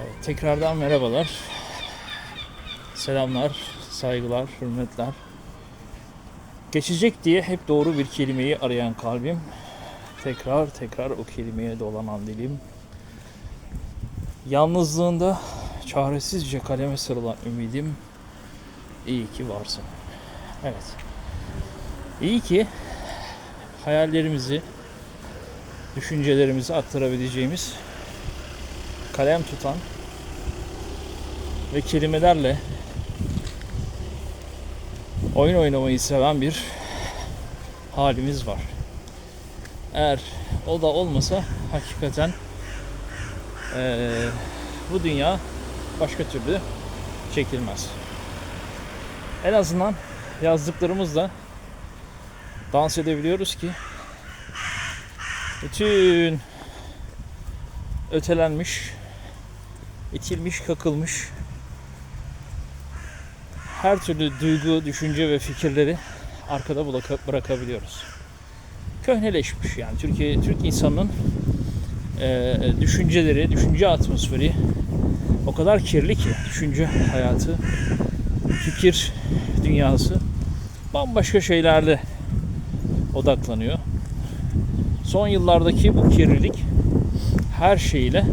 Evet, tekrardan merhabalar. Selamlar, saygılar, hürmetler. Geçecek diye hep doğru bir kelimeyi arayan kalbim. Tekrar tekrar o kelimeye dolanan dilim. Yalnızlığında çaresizce kaleme sarılan ümidim. İyi ki varsın. Evet. İyi ki hayallerimizi, düşüncelerimizi aktarabileceğimiz kalem tutan ve kelimelerle oyun oynamayı seven bir halimiz var. Eğer o da olmasa hakikaten eee, bu dünya başka türlü çekilmez. En azından yazdıklarımızla dans edebiliyoruz ki bütün ötelenmiş, itilmiş, kakılmış her türlü duygu, düşünce ve fikirleri arkada bıraka- bırakabiliyoruz. Köhneleşmiş yani Türkiye Türk insanının eee, düşünceleri, düşünce atmosferi o kadar kirli ki düşünce hayatı, fikir dünyası bambaşka şeylerle odaklanıyor. Son yıllardaki bu kirlilik her şeyiyle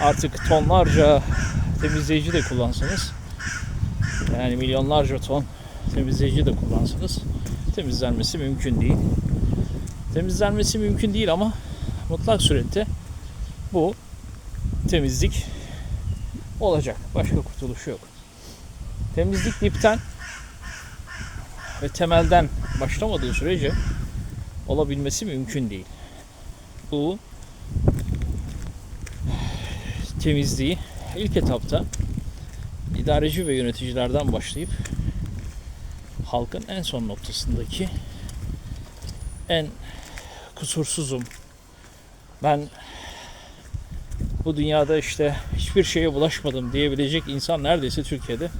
artık tonlarca temizleyici de kullansanız yani milyonlarca ton temizleyici de kullansanız temizlenmesi mümkün değil. Temizlenmesi mümkün değil ama mutlak surette bu temizlik olacak. Başka kurtuluşu yok. Temizlik dipten ve temelden başlamadığı sürece olabilmesi mümkün değil. Bu temizliği ilk etapta idareci ve yöneticilerden başlayıp halkın en son noktasındaki en kusursuzum ben bu dünyada işte hiçbir şeye bulaşmadım diyebilecek insan neredeyse Türkiye'de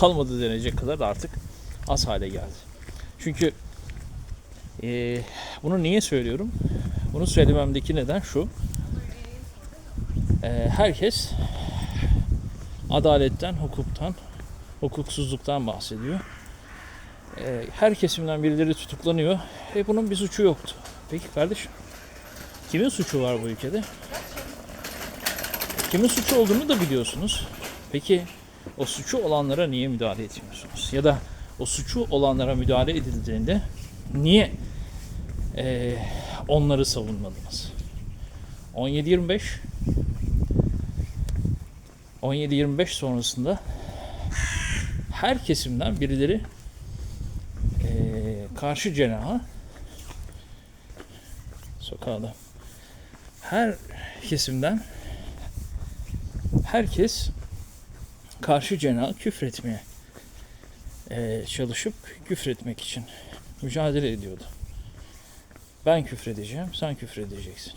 kalmadı denecek kadar da artık az hale geldi. Çünkü eee, bunu niye söylüyorum? Bunu söylememdeki neden şu. Eee, herkes adaletten, hukuktan, hukuksuzluktan bahsediyor. Eee, her kesimden birileri tutuklanıyor. E bunun bir suçu yoktu. Peki kardeşim, kimin suçu var bu ülkede? Kimin suçu olduğunu da biliyorsunuz. Peki o suçu olanlara niye müdahale etmiyorsunuz? Ya da o suçu olanlara müdahale edildiğinde niye eee, onları savunmadınız? 17-25 17-25 sonrasında her kesimden birileri eee, karşı cenaha sokağda her kesimden herkes karşı cenaha küfretmeye eee, çalışıp küfretmek için mücadele ediyordu. Ben küfredeceğim, sen küfredeceksin.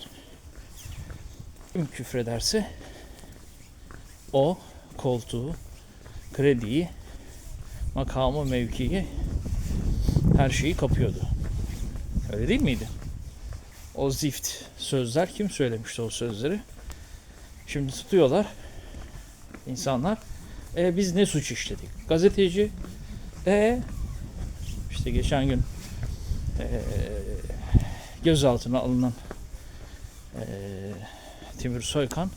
Kim küfrederse o koltuğu, krediyi, makamı, mevkiyi, her şeyi kapıyordu. Öyle değil miydi? O zift sözler kim söylemişti o sözleri? Şimdi tutuyorlar insanlar. E biz ne suç işledik? Gazeteci e işte geçen gün e, gözaltına alınan e, Timur Soykan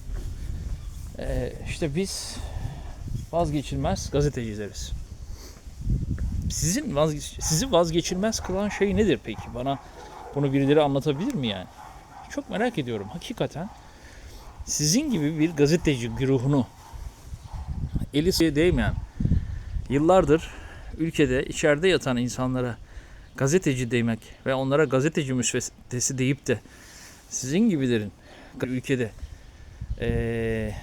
e, işte biz vazgeçilmez gazetecileriz. Sizin vazgeç sizi vazgeçilmez kılan şey nedir peki? Bana bunu birileri anlatabilir mi yani? Çok merak ediyorum hakikaten. Sizin gibi bir gazeteci güruhunu eli suya değmeyen yıllardır ülkede içeride yatan insanlara gazeteci demek ve onlara gazeteci müsveddesi deyip de sizin gibilerin ülkede eee,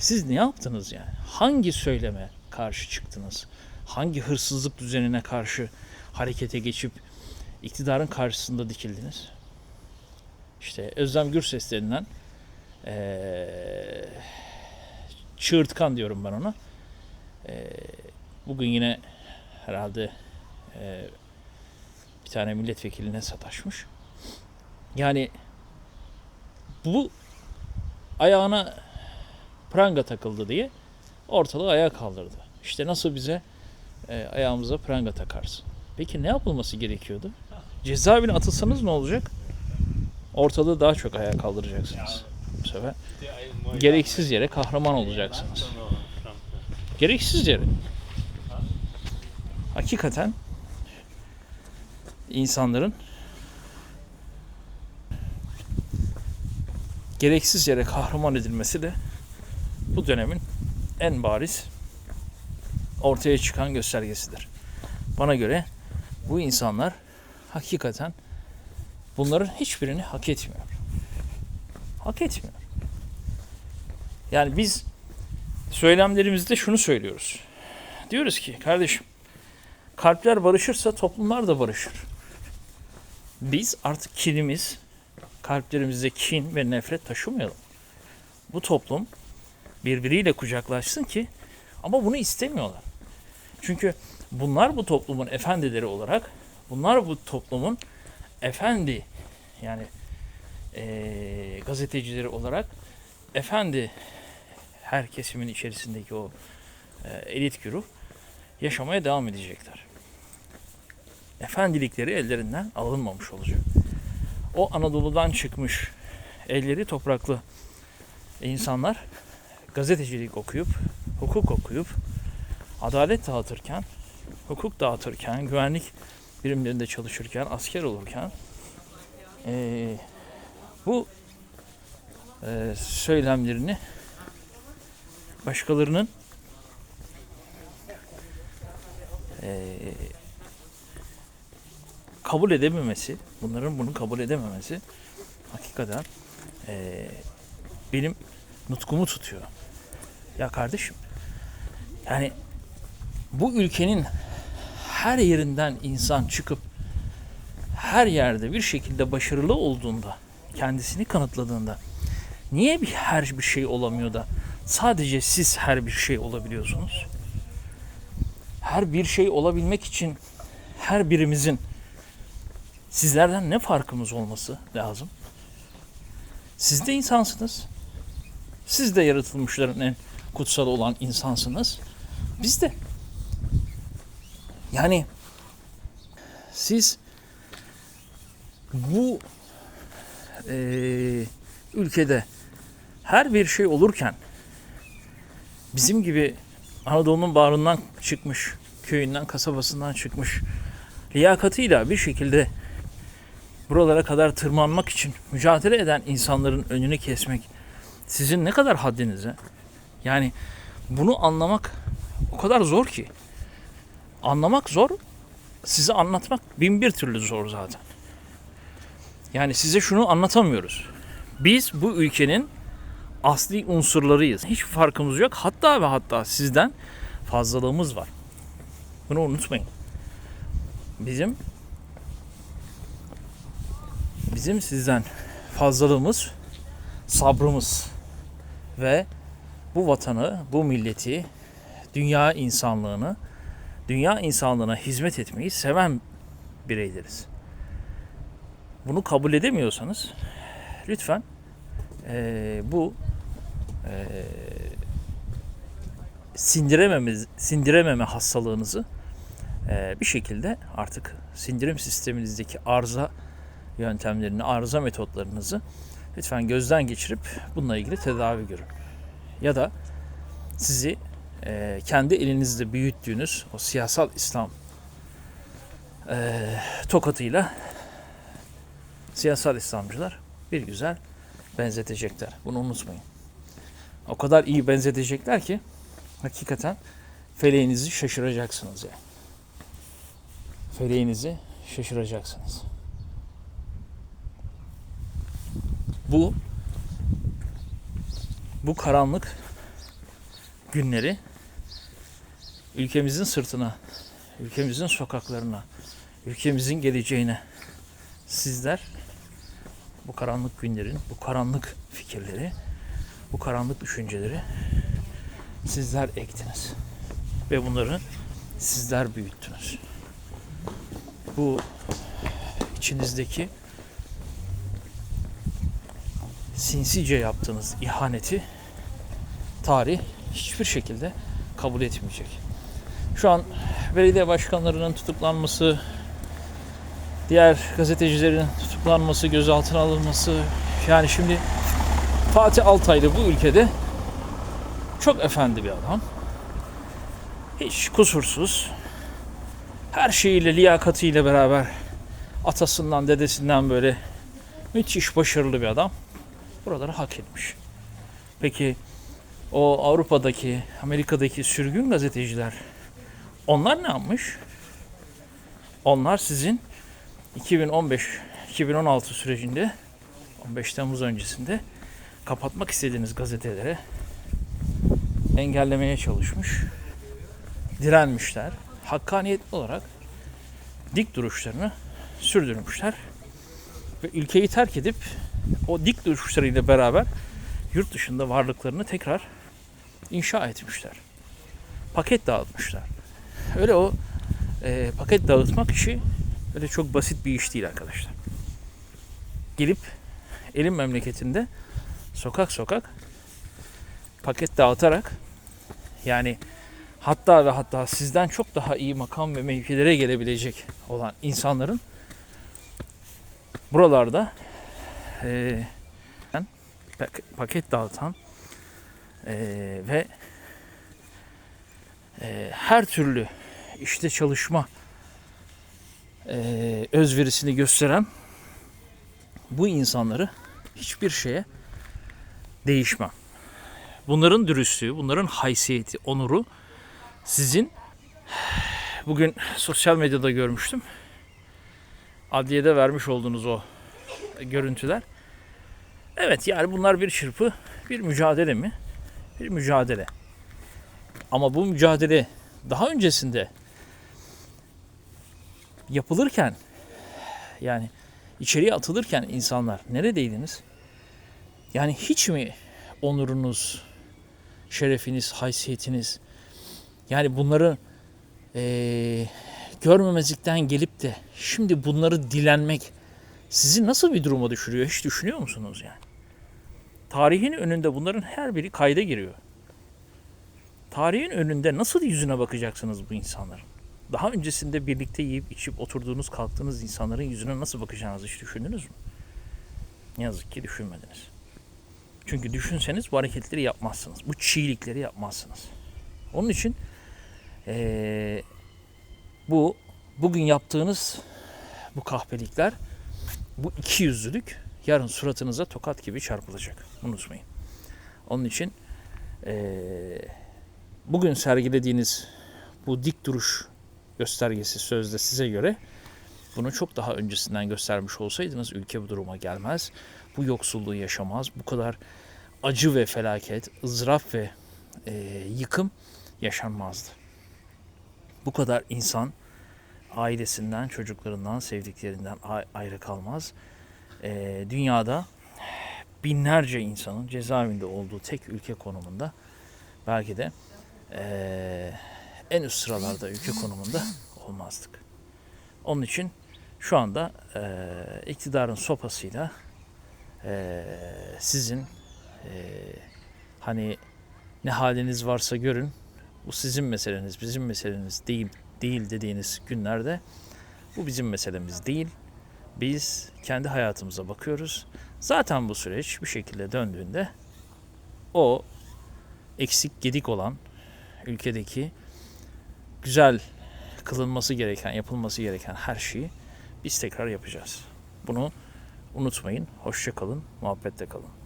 siz ne yaptınız yani? Hangi söyleme karşı çıktınız? Hangi hırsızlık düzenine karşı harekete geçip iktidarın karşısında dikildiniz? İşte Özlem Gürses denilen eee çığırtkan diyorum ben ona. Eee, bugün yine herhalde eee, bir tane milletvekiline sataşmış. Yani bu ayağına pranga takıldı diye ortalığı ayağa kaldırdı. İşte nasıl bize e, ayağımıza pranga takarsın. Peki ne yapılması gerekiyordu? Cezaevine atılsanız ne olacak? Ortalığı daha çok ayağa kaldıracaksınız. Bu sefer gereksiz yere kahraman olacaksınız. Gereksiz yere. Hakikaten insanların gereksiz yere kahraman edilmesi de bu dönemin en bariz ortaya çıkan göstergesidir. Bana göre bu insanlar hakikaten bunların hiçbirini hak etmiyor. Hak etmiyor. Yani biz söylemlerimizde şunu söylüyoruz. Diyoruz ki kardeşim kalpler barışırsa toplumlar da barışır. Biz artık kinimiz, kalplerimizde kin ve nefret taşımayalım. Bu toplum birbiriyle kucaklaşsın ki ama bunu istemiyorlar. Çünkü bunlar bu toplumun efendileri olarak, bunlar bu toplumun efendi yani eee, gazetecileri olarak efendi her kesimin içerisindeki o e, elit güruh yaşamaya devam edecekler. Efendilikleri ellerinden alınmamış olacak. O Anadolu'dan çıkmış, elleri topraklı insanlar gazetecilik okuyup, hukuk okuyup, adalet dağıtırken, hukuk dağıtırken, güvenlik birimlerinde çalışırken, asker olurken eee, bu eee, söylemlerini başkalarının eee, kabul edememesi, bunların bunu kabul edememesi hakikaten eee, benim nutkumu tutuyor. Ya kardeşim, yani bu ülkenin her yerinden insan çıkıp her yerde bir şekilde başarılı olduğunda, kendisini kanıtladığında niye bir her bir şey olamıyor da sadece siz her bir şey olabiliyorsunuz? Her bir şey olabilmek için her birimizin sizlerden ne farkımız olması lazım? Siz de insansınız. Siz de yaratılmışların en kutsal olan insansınız. Biz de. Yani siz bu eee, ülkede her bir şey olurken bizim gibi Anadolu'nun bağrından çıkmış, köyünden, kasabasından çıkmış liyakatıyla bir şekilde buralara kadar tırmanmak için mücadele eden insanların önünü kesmek sizin ne kadar haddinize? Yani bunu anlamak o kadar zor ki. Anlamak zor, size anlatmak bin bir türlü zor zaten. Yani size şunu anlatamıyoruz. Biz bu ülkenin asli unsurlarıyız. Hiç farkımız yok. Hatta ve hatta sizden fazlalığımız var. Bunu unutmayın. Bizim bizim sizden fazlalığımız sabrımız ve bu vatanı, bu milleti, dünya insanlığını, dünya insanlığına hizmet etmeyi seven bireyleriz. Bunu kabul edemiyorsanız lütfen eee, bu eee sindirememe, sindirememe hastalığınızı eee, bir şekilde artık sindirim sisteminizdeki arıza yöntemlerini, arıza metotlarınızı lütfen gözden geçirip bununla ilgili tedavi görün. Ya da sizi eee, kendi elinizde büyüttüğünüz o siyasal İslam eee, tokatıyla siyasal İslamcılar bir güzel benzetecekler. Bunu unutmayın. O kadar iyi benzetecekler ki hakikaten feleğinizi şaşıracaksınız yani. Feleğinizi şaşıracaksınız. Bu bu karanlık günleri ülkemizin sırtına, ülkemizin sokaklarına, ülkemizin geleceğine sizler bu karanlık günlerin, bu karanlık fikirleri, bu karanlık düşünceleri sizler ektiniz. Ve bunları sizler büyüttünüz. Bu içinizdeki sinsice yaptığınız ihaneti tarih hiçbir şekilde kabul etmeyecek. Şu an belediye başkanlarının tutuklanması, diğer gazetecilerin tutuklanması, gözaltına alınması yani şimdi Fatih Altaylı bu ülkede çok efendi bir adam. Hiç kusursuz. Her şeyiyle, liyakatiyle beraber atasından, dedesinden böyle müthiş başarılı bir adam. Buraları hak etmiş. Peki o Avrupa'daki, Amerika'daki sürgün gazeteciler onlar ne yapmış? Onlar sizin 2015-2016 sürecinde 15 Temmuz öncesinde kapatmak istediğiniz gazetelere engellemeye çalışmış. Direnmişler. Hakkaniyetli olarak dik duruşlarını sürdürmüşler. Ve ülkeyi terk edip o dik duruşlarıyla beraber yurt dışında varlıklarını tekrar inşa etmişler. Paket dağıtmışlar. Öyle o e, paket dağıtmak işi öyle çok basit bir iş değil arkadaşlar. Gelip elin memleketinde sokak sokak paket dağıtarak yani hatta ve hatta sizden çok daha iyi makam ve mevkilere gelebilecek olan insanların buralarda e, pak- paket dağıtan e, ve e, her türlü işte çalışma e, özverisini gösteren bu insanları hiçbir şeye değişmem. Bunların dürüstlüğü, bunların haysiyeti, onuru sizin bugün sosyal medyada görmüştüm. Adliyede vermiş olduğunuz o görüntüler. Evet yani bunlar bir çırpı, bir mücadele mi? Bir mücadele. Ama bu mücadele daha öncesinde yapılırken yani içeriye atılırken insanlar neredeydiniz? Yani hiç mi onurunuz, şerefiniz, haysiyetiniz yani bunları eee, görmemezlikten gelip de şimdi bunları dilenmek sizi nasıl bir duruma düşürüyor hiç düşünüyor musunuz yani? Tarihin önünde bunların her biri kayda giriyor. Tarihin önünde nasıl yüzüne bakacaksınız bu insanların? Daha öncesinde birlikte yiyip içip oturduğunuz kalktığınız insanların yüzüne nasıl bakacağınızı hiç düşündünüz mü? Ne yazık ki düşünmediniz. Çünkü düşünseniz bu hareketleri yapmazsınız. Bu çiğlikleri yapmazsınız. Onun için eee, bu bugün yaptığınız bu kahpelikler, bu iki yüzlülük yarın suratınıza tokat gibi çarpılacak. Unutmayın. Onun için eee, bugün sergilediğiniz bu dik duruş göstergesi sözde size göre bunu çok daha öncesinden göstermiş olsaydınız ülke bu duruma gelmez. Bu yoksulluğu yaşamaz. Bu kadar acı ve felaket, ızdırap ve e, yıkım yaşanmazdı. Bu kadar insan ailesinden, çocuklarından, sevdiklerinden ayrı kalmaz. E, dünyada binlerce insanın cezaevinde olduğu tek ülke konumunda belki de e, en üst sıralarda ülke konumunda olmazdık. Onun için şu anda e, iktidarın sopasıyla e, sizin e, hani ne haliniz varsa görün bu sizin meseleniz bizim meselemiz değil değil dediğiniz günlerde bu bizim meselemiz değil. Biz kendi hayatımıza bakıyoruz. Zaten bu süreç bir şekilde döndüğünde o eksik gedik olan ülkedeki güzel kılınması gereken, yapılması gereken her şeyi biz tekrar yapacağız. Bunu unutmayın. Hoşça kalın, muhabbette kalın.